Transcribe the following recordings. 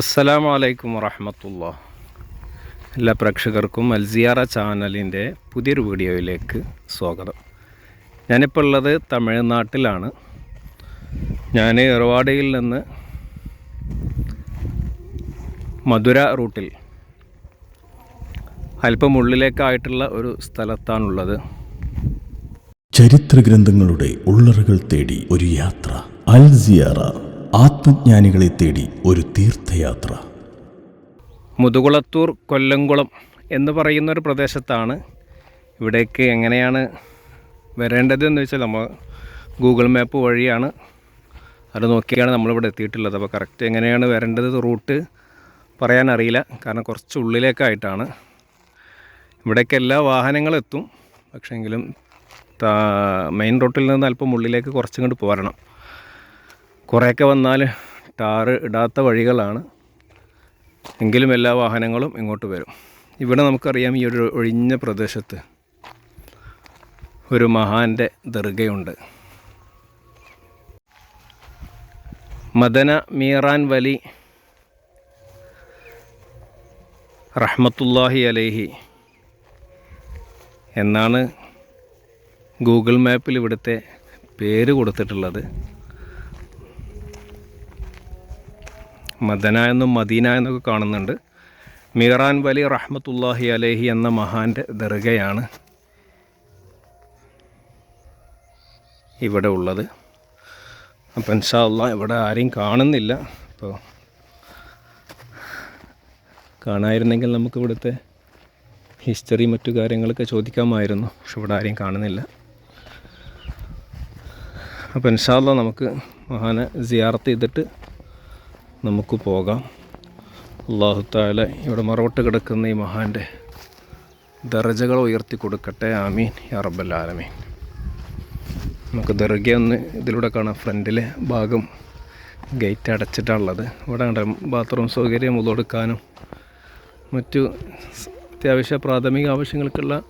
അസ്സലാമു അലൈക്കും വറഹമത്തുള്ള. എല്ലാ പ്രേക്ഷകർക്കും അൽസിയാറ ചാനലിന്റെ പുതിയൊരു വീഡിയോയിലേക്ക് സ്വാഗതം. ഞാനിപ്പോൾ ഉള്ളത് തമിഴ്നാട്ടിലാണ്. ഞാൻ എറവാടിയിൽ നിന്ന് മധുര റൂട്ടിൽ. അല്പം ഉള്ളിലേക്കായിട്ടുള്ള ഒരു സ്ഥലത്താണുള്ളത്. ചരിത്ര ഗ്രന്ഥങ്ങളുടെ ഉള്ളറകൾ തേടി ഒരു യാത്ര. അൽ സിയാറ. ആത്മജ്ഞാനികളെ തേടി ഒരു തീർത്ഥയാത്ര. മുതുകുളത്തൂർ കൊല്ലംകുളം എന്ന് പറയുന്ന ഒരു പ്രദേശത്താണ്. ഇവിടേക്ക് എങ്ങനെയാണ് വരേണ്ടത് എന്ന് വെച്ചാൽ നമ്മൾ ഗൂഗിൾ മാപ്പ് വഴിയാണ്. അത് നോക്കിയാണ് നമ്മളിവിടെ എത്തിയിട്ടുള്ളത്. അപ്പോൾ കറക്റ്റ് എങ്ങനെയാണ് വരേണ്ടത് റൂട്ട് പറയാൻ അറിയില്ല. കാരണം കുറച്ച് ഉള്ളിലേക്കായിട്ടാണ്. ഇവിടേക്ക് എല്ലാ വാഹനങ്ങളും എത്തും. പക്ഷേങ്കിലും മെയിൻ റൂട്ടിൽ നിന്ന് അല്പം ഉള്ളിലേക്ക് കുറച്ചും കൂടി പോരണം. കുറേയൊക്കെ വന്നാൽ ടാറ് ഇടാത്ത വഴികളാണ്. എങ്കിലും എല്ലാ വാഹനങ്ങളും ഇങ്ങോട്ട് വരും. ഇവിടെ നമുക്കറിയാം ഈ ഒരു ഒഴിഞ്ഞ പ്രദേശത്ത് ഒരു മഹാന്റെ ദർഗയുണ്ട്. മദന മീറാൻ വലി റഹ്മത്തുല്ലാഹി അലേഹി എന്നാണ് ഗൂഗിൾ മാപ്പിൽ ഇവിടുത്തെ പേര് കൊടുത്തിട്ടുള്ളത്. മദന എന്നും മദീന എന്നൊക്കെ കാണുന്നുണ്ട്. മീറാൻ വലി റഹ്മത്തുല്ലാഹി അലേഹി എന്ന മഹാന്റെ ദർഗയാണ് ഇവിടെ ഉള്ളത്. അപ്പം ഇൻഷാല്ല ഇവിടെ ആരെയും കാണുന്നില്ല. അപ്പോൾ കാണായിരുന്നെങ്കിൽ നമുക്ക് ഇവിടുത്തെ ഹിസ്റ്ററി മറ്റു കാര്യങ്ങളൊക്കെ ചോദിക്കാമായിരുന്നു. പക്ഷെ ഇവിടെ ആരെയും കാണുന്നില്ല. അപ്പോൾ ഇൻഷാല്ല നമുക്ക് മഹാനെ സിയാർത്ത് ചെയ്തിട്ട് നമുക്ക് പോകാം. അള്ളാഹുത്താല ഇവിടെ മറവട്ട് കിടക്കുന്ന ഈ മഹാന്റെ ദർജകൾ ഉയർത്തി കൊടുക്കട്ടെ. ആമീൻ. അറബല്ലാലമീൻ നമുക്ക് ദർഗ ഒന്ന് ഇതിലൂടെ കാണാം. ഫ്രണ്ടിലെ ഭാഗം ഗേറ്റ് അടച്ചിട്ടാണുള്ളത്. ഇവിടെ കണ്ട ബാത്റൂം സൗകര്യം ഉള്ളൊടുക്കാനും മറ്റു അത്യാവശ്യ പ്രാഥമിക ആവശ്യങ്ങൾക്കുള്ള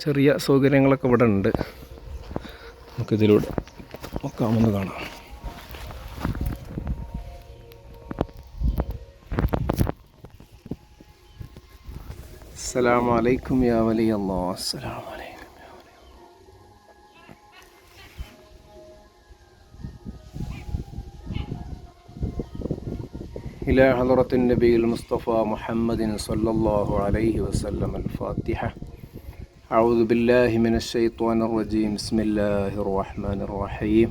ചെറിയ സൗകര്യങ്ങളൊക്കെ ഇവിടെ ഉണ്ട്. നമുക്കിതിലൂടെ നോക്കാമെന്ന് കാണാം. السلام عليكم يا ولي الله. السلام عليكم. يا ولي الله إلى حضرة النبي المصطفى محمد صلى الله عليه وسلم الفاتحة. أعوذ بالله من الشيطان الرجيم. بسم الله الرحمن الرحيم.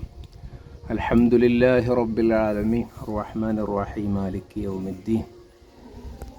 الحمد لله رب العالمين. الرحمن الرحيم. مالك يوم الدين.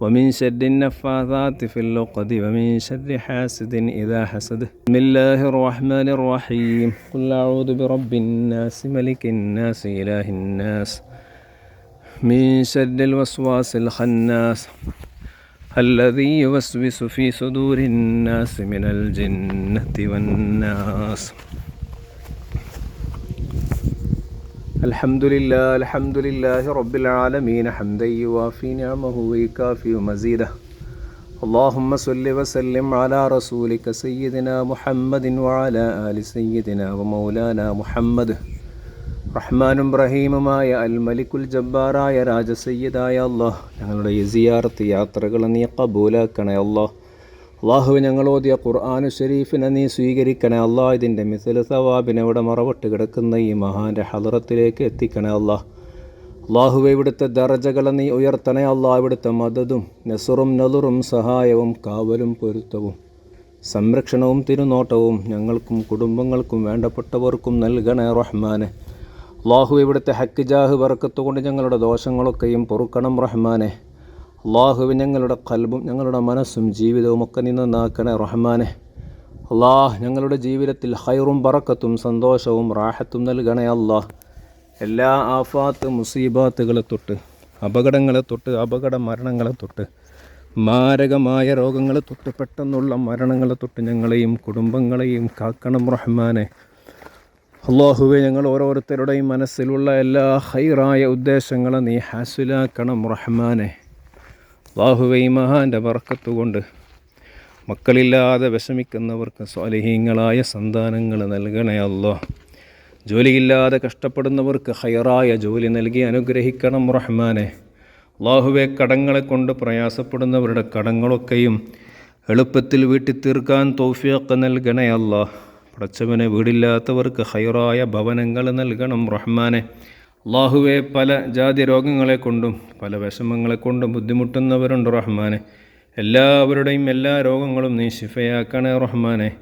ومن شر النفاثات في اللقد ومن شر حاسد إذا حسد. بسم الله الرحمن الرحيم. قل أعوذ برب الناس ملك الناس إله الناس. من شر الوسواس الخناس الذي يوسوس في صدور الناس من الجنة والناس. الحمد لله الحمد لله رب العالمين حمدا يوافي نعمه ويكافي مزيده اللهم صل وسلم على رسولك سيدنا محمد وعلى آل سيدنا ومولانا محمد റഹ്മാനും റഹീമുമായ അൽ മലിക്കുൽ ജബ്ബാറായ രാജസയ്യദായ അള്ളാഹ് ഞങ്ങളുടെ ഈ സിയാർത്ത് യാത്രകൾ നീ കബൂലാക്കണേ അള്ളാഹ് അള്ളാഹു ഞങ്ങൾ ഓതിയ ഖുർആാനു ഷെരീഫിനെ നീ സ്വീകരിക്കണേ. അള്ളാഹ് ഇതിന്റെ മിസൽ സവാബിനെ ഇവിടെ മറവട്ട് കിടക്കുന്ന ഈ മഹാന്റെ ഹലറത്തിലേക്ക് എത്തിക്കണേ അള്ളാഹ് അള്ളാഹുവെ ഇവിടുത്തെ ദർജകളെ നീ ഉയർത്തണേ അള്ളാഹ് ഇവിടുത്തെ മദതും നെസറും നലുറും സഹായവും കാവലും പൊരുത്തവും. സംരക്ഷണവും തിരുനോട്ടവും ഞങ്ങൾക്കും കുടുംബങ്ങൾക്കും വേണ്ടപ്പെട്ടവർക്കും നൽകണേ റഹ്മാനെ. അള്ളാഹു ഇവിടുത്തെ ഹക്കിജാഹ് വറക്കത്തുകൊണ്ട് ഞങ്ങളുടെ ദോഷങ്ങളൊക്കെയും പൊറുക്കണം റഹ്മാനെ. അള്ളാഹുവെ ഞങ്ങളുടെ കൽബും ഞങ്ങളുടെ മനസ്സും ജീവിതവും ഒക്കെ നിന്ന് നാക്കണേ റഹ്മാനെ. അള്ളാഹ് ഞങ്ങളുടെ ജീവിതത്തിൽ ഹൈറും പറക്കത്തും സന്തോഷവും റാഹത്തും നൽകണേ അള്ളാഹ് എല്ലാ ആഫാത്ത് മുസീബാത്തുകളെ തൊട്ട് അപകടങ്ങളെ തൊട്ട് അപകട മരണങ്ങളെ തൊട്ട് മാരകമായ രോഗങ്ങളെ തൊട്ട് പെട്ടെന്നുള്ള മരണങ്ങളെ തൊട്ട് ഞങ്ങളെയും കുടുംബങ്ങളെയും കാക്കണം റഹ്മാനെ. അള്ളാഹുവെ ഞങ്ങൾ ഓരോരുത്തരുടെയും മനസ്സിലുള്ള എല്ലാ ഹൈറായ ഉദ്ദേശങ്ങളെ നീ ഹാസിലാക്കണം റഹ്മാനെ. അള്ളാഹുവെ മഹാന്റെ ബർക്കത്തുകൊണ്ട് മക്കളില്ലാതെ വിഷമിക്കുന്നവർക്ക് സ്വാലിഹീങ്ങളായ സന്താനങ്ങൾ നൽകണേ അല്ലോ ജോലിയില്ലാതെ കഷ്ടപ്പെടുന്നവർക്ക് ഹയറായ ജോലി നൽകി അനുഗ്രഹിക്കണം റഹ്മാനെ. അള്ളാഹുവെ കടങ്ങളെ കൊണ്ട് പ്രയാസപ്പെടുന്നവരുടെ കടങ്ങളൊക്കെയും എളുപ്പത്തിൽ വീട്ടിൽ തീർക്കാൻ തോഫിയൊക്കെ നൽകണേ അല്ലാ പടച്ചവനെ വീടില്ലാത്തവർക്ക് ഹൈറായ ഭവനങ്ങൾ നൽകണം റഹ്മാനെ. അള്ളാഹുവെ പല ജാതി രോഗങ്ങളെ കൊണ്ടും പല വിഷമങ്ങളെ കൊണ്ടും ബുദ്ധിമുട്ടുന്നവരുണ്ട് റഹ്മാനെ. എല്ലാവരുടെയും എല്ലാ രോഗങ്ങളും നീ ശിഫയാക്കണേ റഹ്മാനെ.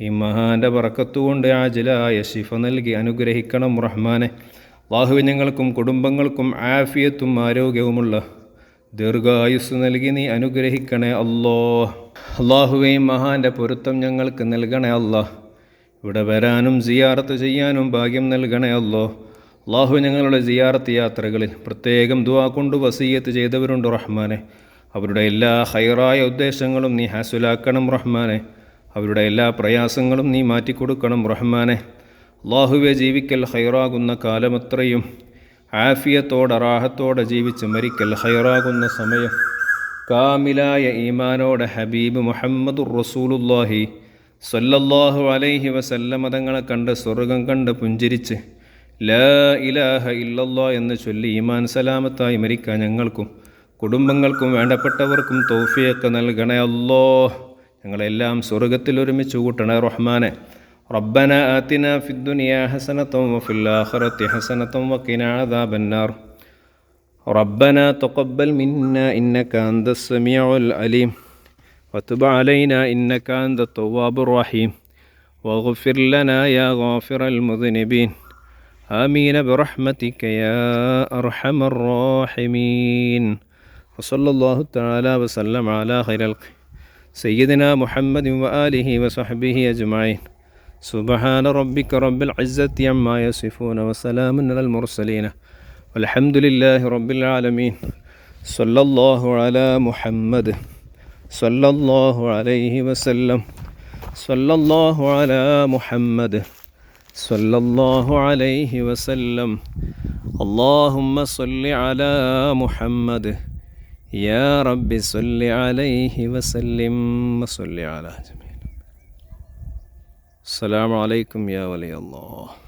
ഈ മഹാന്റെ പറക്കത്തുകൊണ്ട് ആജിലായ ശിഫ നൽകി അനുഗ്രഹിക്കണം റഹ്മാനെ. അള്ളാഹുവെ ഞങ്ങൾക്കും കുടുംബങ്ങൾക്കും ആഫിയത്തും ആരോഗ്യവുമുള്ള ദീർഘായുസ് നൽകി നീ അനുഗ്രഹിക്കണേ അല്ലോ. അള്ളാഹുവെ ഈ മഹാന്റെ പൊരുത്തം ഞങ്ങൾക്ക് നൽകണേ അല്ലാ. ഇവിടെ വരാനും സിയാറത്ത് ചെയ്യാനും ഭാഗ്യം നൽകണേ അല്ലോ. അള്ളാഹു ഞങ്ങളുടെ സിയാറത്ത് യാത്രകളിൽ പ്രത്യേകം ദുവാ കൊണ്ട് വസീയത്ത് ചെയ്തവരുണ്ട് റഹ്മാനെ. അവരുടെ എല്ലാ ഹൈറായ ഉദ്ദേശങ്ങളും നീ ഹാസുലാക്കണം റഹ്മാനെ. അവരുടെ എല്ലാ പ്രയാസങ്ങളും നീ മാറ്റിക്കൊടുക്കണം റഹ്മാനെ. അള്ളാഹുവെ ജീവിക്കൽ ഹൈറാകുന്ന കാലമത്രയും ആഫിയത്തോടെ റാഹത്തോടെ ജീവിച്ച് മരിക്കൽ ഹൈറാകുന്ന സമയം. കാമിലായ ഈമാനോടെ ഹബീബ് മുഹമ്മദുർ റസൂലുല്ലാഹി സല്ലല്ലാഹു അലൈഹി വസല്ലമതങ്ങളെ കണ്ട് സ്വർഗം കണ്ട് പുഞ്ചിരിച്ച് ലാ ഇലാഹ ഇല്ലല്ലാ എന്ന് ചൊല്ലി ഈമാൻ സലാമത്തായി മരിക്കാൻ ഞങ്ങൾക്കും കുടുംബങ്ങൾക്കും വേണ്ടപ്പെട്ടവർക്കും തോഫിയൊക്കെ നൽകണേ അല്ലോ ഞങ്ങളെല്ലാം സ്വർഗത്തിൽ ഒരുമിച്ച് കൂട്ടണേ റഹ്മാനെ ربنا آتنا في الدنيا حسنة وفي الآخرة حسنة وقنا عذاب النار ربنا تقبل منا إنك أنت السميع العليم وتب علينا إنك أنت التواب الرحيم واغفر لنا يا غافر المذنبين آمين برحمتك يا أرحم الراحمين. وصلى الله تعالى وسلم على خير الخلق سيدنا محمد وآله وصحبه أجمعين. سبحان ربك رب العزة عما يصفون وسلام على المرسلين. والحمد لله رب العالمين. صلى الله على محمد. صلى الله عليه وسلم. صلى الله على محمد. صلى الله عليه وسلم. اللهم صل على محمد. يا رب صل عليه وسلم وصل على جميع السلام عليكم يا ولي الله.